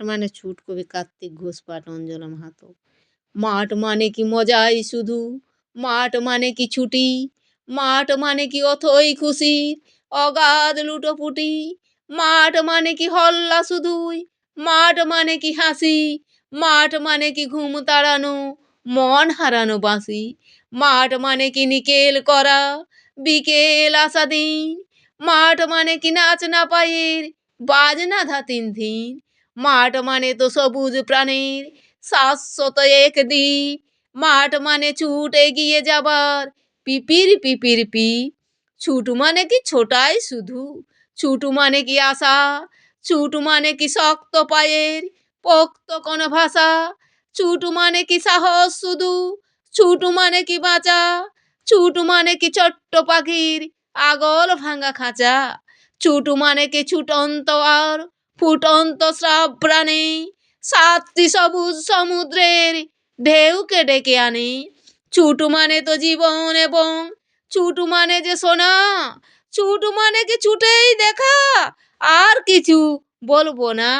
মানে ছুট কবি কার্তিক ঘোষ পাঠ অঞ্জনা মাহাতো মাঠ মানে কি মজাই শুধু, মাঠ মানে কি ছুটি, মাঠ মানে কি অথই খুশি, অগাধ লুটোপুটি, মাঠ মানে কি হল্লা শুধুই মাঠ মানে কি হাসি, মাঠ মানে কি ঘুম তাড়ানো, মন হারানো বাঁশি, মাঠ মানে কি নিকেল করা, বিকেল আসা দিন মাঠ মানে কি নাচ না পায়ের বাজনা ধা তিন ধিন মাঠ মানে তো সবুজ প্রাণীর, শাশ্বত একদিন মাঠ মানে ছুট এগিয়ে যাবার, পিপির পিপির পি। ছুট মানে কি ছোটাই শুধু, ছুট মানে কি আশা, ছুট মানে কি শক্ত পায়ের, পোক্ত কোনো ভাষা। ছুট মানে কি সাহস শুধু, ছুট মানে কি বাঁচা। ছুট মানে কি ছোট্ট পাখির আগল ভাঙা খাঁচা। ছুট মানে কি ছুটন্ত আর ফুটন্ত সব প্রাণী সাতটি সবুজ সমুদ্রের ঢেউকে ডেকে আনে। ছুটু মানে তো জীবন এবং ছুটু মানে যে সোনা, ছুটু মানে কি ছুটেই দেখা, আর কিছু বলব না।